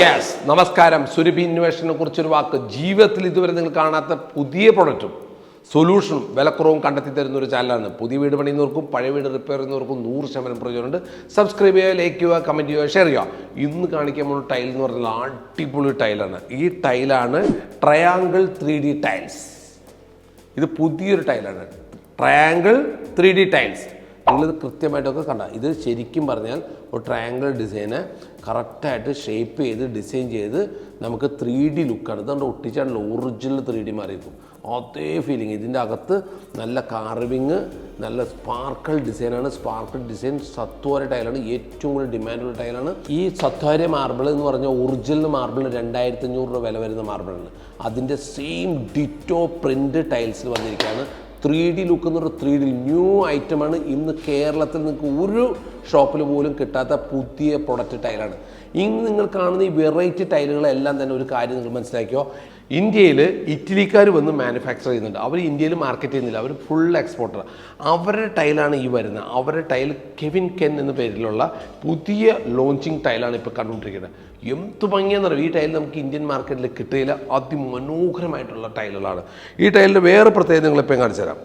Yes നമസ്കാരം. സുരഭി ഇന്നോവേഷനെ കുറിച്ചൊരു വാക്ക്. ജീവിതത്തിൽ ഇതുവരെ നിങ്ങൾ കാണാത്ത പുതിയ പ്രൊഡക്റ്റും സൊല്യൂഷനും വിലക്കുറവും കണ്ടെത്തി തരുന്ന ഒരു ചാനലാണ് പുതിയ വീട് പണിയുന്നവർക്കും പഴയ വീട് റിപ്പയർ ചെയ്യുന്നവർക്കും നൂറ് ശതമാനം പ്രയോജനമുണ്ട്. സബ്സ്ക്രൈബ് ചെയ്യുക ലൈക്ക് ചെയ്യുക കമന്റ് ചെയ്യുക ഷെയർ ചെയ്യുക. ഇന്ന് കാണിക്കാൻ പോകുന്ന ടൈൽ എന്ന് പറഞ്ഞാൽ അടിപൊളി ടൈലാണ് ഈ ടൈലാണ് ട്രയാങ്കിൾ ത്രീ ഡി ടൈൽസ് ഇത് പുതിയൊരു ടൈലാണ് ട്രയാങ്കിൾ ത്രീ ഡി ടൈൽസ് നിങ്ങളിത് കൃത്യമായിട്ടൊക്കെ കണ്ട. ഇത് ശരിക്കും പറഞ്ഞാൽ ഒരു ട്രയാങ്കിൾ ഡിസൈന് കറക്റ്റായിട്ട് ഷേപ്പ് ചെയ്ത് ഡിസൈൻ ചെയ്ത് നമുക്ക് ത്രീ ഡി ലുക്കാണ് ഇതുകൊണ്ട് ഒട്ടിച്ചാണല്ലോ ഒറിജിനൽ ത്രീ ഡി മാറിയിരിക്കും. അതേ ഫീലിംഗ് ഇതിന്റെ അകത്ത് നല്ല കാർവിങ് നല്ല സ്പാർക്കിൾ ഡിസൈനാണ് സ്പാർക്കിൾ ഡിസൈൻ സത്വാര ടൈലാണ് ഏറ്റവും കൂടുതൽ ഡിമാൻഡുള്ള ടൈലാണ് ഈ സത്വാര മാർബിൾ എന്ന് പറഞ്ഞാൽ ഒറിജിനൽ മാർബിൾ രണ്ടായിരത്തി അഞ്ഞൂറ് രൂപ വില വരുന്ന മാർബിളാണ് അതിന്റെ സെയിം ഡിറ്റോ പ്രിന്റ് ടൈൽസിൽ വന്നിരിക്കുകയാണ്. ത്രീ ഡി ലുക്ക് എന്ന് പറഞ്ഞ ത്രീ ഡി ന്യൂ ഐറ്റമാണ് ഇന്ന് കേരളത്തിൽ നിങ്ങൾക്ക് ഒരു ഷോപ്പിൽ പോലും കിട്ടാത്ത പുതിയ പ്രൊഡക്റ്റ് ടൈലാണ് ഇന്ന് നിങ്ങൾ കാണുന്ന ഈ വെറൈറ്റി ടൈലുകളെല്ലാം തന്നെ ഒരു കാര്യം നിങ്ങൾ മനസ്സിലാക്കിയോ ഇന്ത്യയിൽ ഇറ്റലിക്കാർ വന്ന് മാനുഫാക്ചർ ചെയ്യുന്നുണ്ട്. അവർ ഇന്ത്യയിൽ മാർക്കറ്റ് ചെയ്യുന്നില്ല. അവർ ഫുൾ എക്സ്പോർട്ടർ അവരുടെ ടൈലാണ് ഈ വരുന്നത്. അവരുടെ ടൈൽ കെവിൻ കെൻ എന്ന പേരിലുള്ള പുതിയ ലോഞ്ചിങ് ടൈലാണ് ഇപ്പോൾ കണ്ടുകൊണ്ടിരിക്കുന്നത്. എന്ത് ഭംഗിയാണെന്നറിയോ ഈ ടൈൽ നമുക്ക് ഇന്ത്യൻ മാർക്കറ്റിൽ കിട്ടുകയില്ല അതിമനോഹരമായിട്ടുള്ള ടൈലുകളാണ് ഈ ടൈലിന്റെ വേറെ പ്രത്യേകത നിങ്ങളിപ്പോൾ കാണിച്ചു തരാം.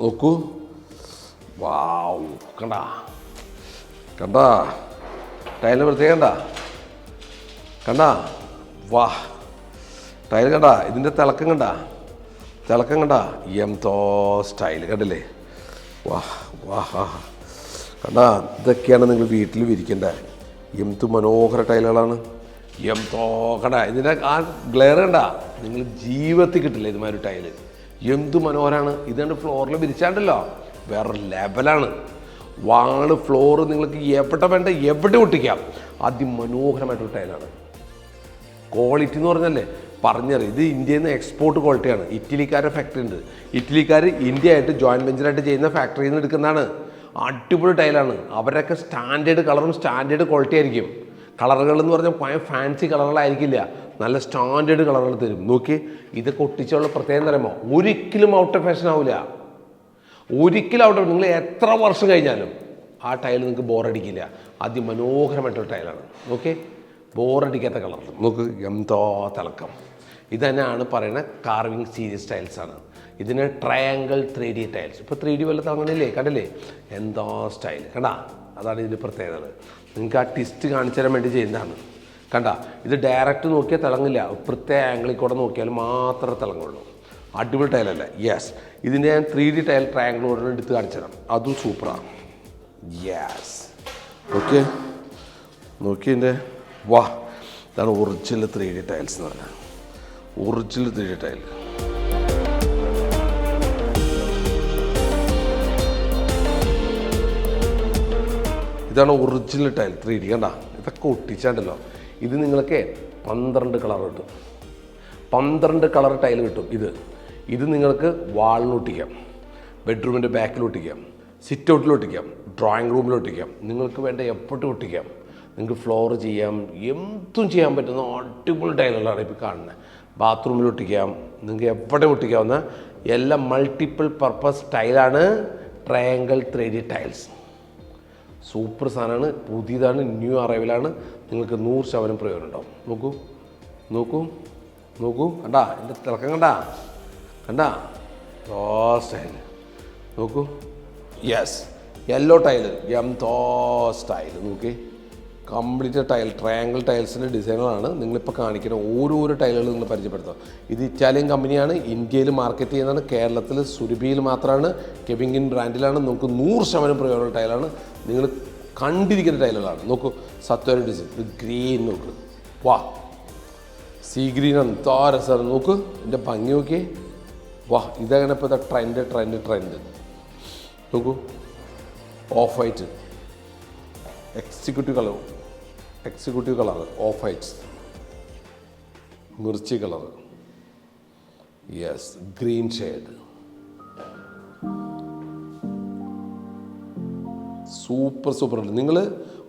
നോക്കൂ. വാവ്. കണ്ടാ? കണ്ടാ? ടൈലിന് പ്രത്യേകം കണ്ടാ? കണ്ടാ? വാ. ടൈൽ കണ്ട? ഇതിന്റെ തിളക്കം കണ്ട? തിളക്കം എം തോ സ്റ്റൈൽ കണ്ടില്ലേ? വാ വാ ഹാ കണ്ട? ഇതൊക്കെയാണ് നിങ്ങൾ വീട്ടിൽ വിരിക്കേണ്ടത് എംതു മനോഹര ടൈലുകളാണ്. എം തോ കണ്ട? ഇതിന്റെ ആ ഗ്ലെയർ കണ്ട? നിങ്ങൾ ജീവിതത്തിൽ കിട്ടില്ല ഇതുമാതിരി ടൈൽ. എന്ത് മനോഹരമാണ് ഇതാണ് ഫ്ലോറിൽ വിരിച്ചാണ്ടല്ലോ? വേറെ ലെവലാണ് വാൾ ഫ്ലോർ നിങ്ങൾക്ക് എവിടെ വേണ്ട എവിടെ ഒട്ടിക്കാം? അതിമനോഹരമായിട്ടൊരു ടൈലാണ്. ക്വാളിറ്റി എന്ന് പറഞ്ഞല്ലേ? പറഞ്ഞറിയാം. ഇത് ഇന്ത്യയിൽ നിന്ന് എക്സ്പോർട്ട് ക്വാളിറ്റിയാണ് ഇറ്റലിക്കാരുടെ ഫാക്ടറി ഉണ്ട്. ഇറ്റലിക്കാർ ഇന്ത്യ ആയിട്ട് ജോയിന്റ് വെഞ്ചറായിട്ട് ചെയ്യുന്ന ഫാക്ടറിയിൽ നിന്ന് എടുക്കുന്നതാണ്. അടിപൊളി ടൈലാണ് അവരൊക്കെ സ്റ്റാൻഡേർഡ് കളറും സ്റ്റാൻഡേർഡ് ക്വാളിറ്റി ആയിരിക്കും. കളറുകൾ എന്ന് പറഞ്ഞാൽ പോയ ഫാൻസി കളറുകളായിരിക്കില്ല നല്ല സ്റ്റാൻഡേർഡ് കളറുകൾ തരും. നോക്കി ഇതൊക്കെ ഒട്ടിച്ചുള്ള പ്രത്യേകം തരുമോ ഒരിക്കലും ഔട്ട് ഓഫ് ഫാഷൻ ആവില്ല ഒരിക്കലും ഔട്ട് ഓഫ് നിങ്ങൾ എത്ര വർഷം കഴിഞ്ഞാലും ആ ടൈൽ നിങ്ങൾക്ക് ബോറടിക്കില്ല അതിമനോഹരമായിട്ടൊരു ടൈലാണ് ഓക്കെ ബോറടിക്കാത്ത കളർ. നമുക്ക് എന്തോ തിളക്കം. ഇത് തന്നെയാണ് പറയുന്നത് കാർവിങ് സീരീസ് ടൈൽസാണ് ഇതിന് ട്രയാങ്കിൾ ത്രീ ഡി ടൈൽസ് ഇപ്പോൾ ത്രീ ഡി വല്ല തിളങ്ങണില്ലേ കണ്ടില്ലേ? എന്തോ സ്റ്റൈൽ കണ്ടാ? അതാണ് ഇതിന്റെ പ്രത്യേകത. നിങ്ങൾക്ക് ആ ടിസ്റ്റ് കാണിച്ചു തരാൻ വേണ്ടി ചെയ്യുന്നതാണ്. കണ്ട? ഇത് ഡയറക്റ്റ് നോക്കിയാൽ തിളങ്ങില്ല. പ്രത്യേക ആംഗിളിൽ കൂടെ നോക്കിയാൽ മാത്രമേ തിളങ്ങുള്ളൂ. അടിപൊളി ടൈലല്ല യെസ് ഇതിന്റെ ഞാൻ ത്രീ ഡി ടൈൽ ട്രയാങ്കിൾ ഉടനെ എടുത്ത് കാണിച്ചു തരാം. അതും സൂപ്പറാണ് യെസ് ഓക്കെ നോക്കി എന്റെ വാ. ഇതാണ് ഒറിജിനൽ ത്രീ ഡി ടൈൽസ് എന്ന് പറഞ്ഞാൽ ഒറിജിനൽ ത്രീ ഡി ടൈൽ ഇതാണ് ഒറിജിനൽ ടൈൽ ത്രീ ഡി കണ്ട? ഇതൊക്കെ ഒട്ടിച്ചാണ്ടല്ലോ. ഇത് നിങ്ങൾക്ക് പന്ത്രണ്ട് കളർ കിട്ടും. പന്ത്രണ്ട് കളർ ടൈൽ കിട്ടും ഇത്. ഇത് നിങ്ങൾക്ക് വാളിന് ഒട്ടിക്കാം. ബെഡ്റൂമിന്റെ ബാക്കിൽ ഒട്ടിക്കാം. സിറ്റ് ഔട്ടിൽ ഒട്ടിക്കാം. ഡ്രോയിങ് റൂമിൽ ഒട്ടിക്കാം. നിങ്ങൾക്ക് വേണ്ട എപ്പോഴും ഒട്ടിക്കാം. നിങ്ങൾക്ക് ഫ്ലോർ ചെയ്യാം എന്തും ചെയ്യാൻ പറ്റുന്ന അടിപൊളി ടൈലുകളാണ് ഇപ്പോൾ കാണുന്നത് ബാത്റൂമിൽ ഒട്ടിക്കാം നിങ്ങൾക്ക് എവിടെ ഒട്ടിക്കാവുന്ന എല്ലാം മൾട്ടിപ്പിൾ പർപ്പസ് ടൈലാണ് triangle three D tiles super സാധനമാണ് പുതിയതാണ് ന്യൂ അറൈവലാണ് നിങ്ങൾക്ക് നൂറ് ശതമാനം പ്രയോജനം ഉണ്ടാവും. നോക്കൂ നോക്കൂ നോക്കൂ കണ്ടാ എന്റെ തിളക്കം കണ്ടാ കണ്ടാ സ്റ്റൈൽ നോക്കൂ യെസ് യെല്ലോ ടൈൽ എം തോ സ്റ്റൈൽ നോക്കി കംപ്ലീറ്റ് ടൈൽ ട്രയാങ്കിൾ ടൈൽസിന്റെ ഡിസൈനുകളാണ് നിങ്ങളിപ്പോൾ കാണിക്കുന്ന ഓരോരോ ടൈലുകൾ നിങ്ങൾ പരിചയപ്പെടുത്തുക. ഇത് ഇറ്റാലിയൻ കമ്പനിയാണ് ഇന്ത്യയിൽ മാർക്കറ്റ് ചെയ്യുന്നതാണ് കേരളത്തിൽ സുരഭിയിൽ മാത്രമാണ് കെബിങ്ങിൻ ബ്രാൻഡിലാണ് നമുക്ക് നൂറ് ശതമാനം പ്രയോജനമുള്ള ടൈലാണ്. നിങ്ങൾ കണ്ടിരിക്കുന്ന ടൈലുകളാണ്. നോക്കൂ സത്വര ഡിസൈൻ ഇത് ഗ്രീൻ നോക്ക്. വാ. സീ ഗ്രീൻ ആണ്. താര സാർ നോക്ക് എന്റെ ഭംഗി നോക്കിയേ. വാ ഇതങ്ങനെ ഇപ്പോൾ ട്രെൻഡ് ട്രെൻഡ് ട്രെൻഡ് നോക്കൂ off white executive executive colour off whites mirchi colour yes green shade. Super super ഉണ്ട് നിങ്ങൾ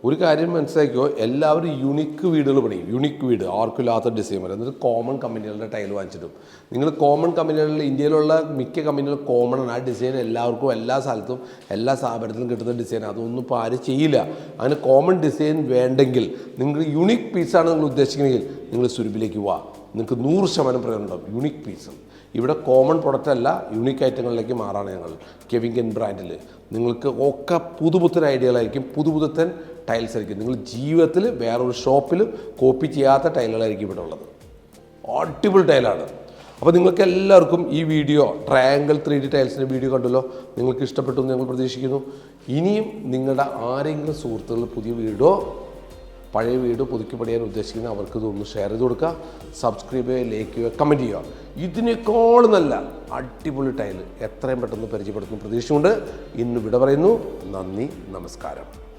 ഒരു കാര്യം മനസ്സിലാക്കിയോ എല്ലാവരും യുണിക്ക് വീടുകൾ പണിയും. യുണിക്ക് വീട് ആർക്കില്ലാത്ത ഡിസൈൻ വരെ എന്നിട്ട് കോമൺ കമ്പനികളുടെ ടൈൽ വാങ്ങിച്ചിട്ടും. നിങ്ങൾ കോമൺ കമ്പനികളിൽ ഇന്ത്യയിലുള്ള മിക്ക കമ്പനികളും കോമൺ ആണ്. ആ ഡിസൈൻ എല്ലാവർക്കും എല്ലാ സ്ഥലത്തും എല്ലാ സ്ഥാപനത്തിലും കിട്ടുന്ന ഡിസൈൻ അതൊന്നും ഇപ്പോൾ ആരും ചെയ്യില്ല. അങ്ങനെ കോമൺ ഡിസൈൻ വേണ്ടെങ്കിൽ നിങ്ങൾ യുണീക്ക് പീസാണ് നിങ്ങൾ ഉദ്ദേശിക്കുന്നതെങ്കിൽ നിങ്ങൾ സുരഭിലേക്ക് വാ നിങ്ങൾക്ക് നൂറ് ശതമാനം പ്രയോജനം ഉണ്ടാവും. യുണീക്ക് പീസ് ഇവിടെ കോമൺ പ്രൊഡക്റ്റ് അല്ല യുണീക്ക് ഐറ്റങ്ങളിലേക്ക് മാറാണ് ഞങ്ങൾ. കെവിങ്കൻ ബ്രാൻഡിൽ നിങ്ങൾക്ക് ഒക്കെ പുതുപുത്തൻ ഐഡിയകളായിരിക്കും പുതുപുത്തൻ ടൈൽസ് ആയിരിക്കും. നിങ്ങൾ ജീവിതത്തിൽ വേറൊരു ഷോപ്പിൽ കോപ്പി ചെയ്യാത്ത ടൈലുകളായിരിക്കും ഇവിടെ ഉള്ളത്. അടിപൊളി ടൈലാണ്. അപ്പോൾ നിങ്ങൾക്ക് എല്ലാവർക്കും ഈ വീഡിയോ ട്രയാങ്കിൾ ത്രീ ഡി ടൈൽസിന്റെ വീഡിയോ കണ്ടല്ലോ. നിങ്ങൾക്ക് ഇഷ്ടപ്പെട്ടു എന്ന് ഞങ്ങൾ പ്രതീക്ഷിക്കുന്നു. ഇനിയും നിങ്ങളുടെ ആരെങ്കിലും സുഹൃത്തുക്കൾ പുതിയ വീടോ പഴയ വീട് പുതുക്കി പണിയാൻ ഉദ്ദേശിക്കുന്ന അവർക്ക് ഇതൊന്ന് ഷെയർ ചെയ്ത് കൊടുക്കുക. സബ്സ്ക്രൈബ് ചെയ്യുക ലൈക്ക് ചെയ്യുക കമന്റ് ചെയ്യുക. ഇതിനേക്കാൾ നല്ല അടിപൊളി ടൈൽ എത്രയും പെട്ടെന്ന് പരിചയപ്പെടുത്തുന്ന പ്രതീക്ഷയുണ്ട് ഇന്ന് വിട പറയുന്നു. നന്ദി നമസ്കാരം.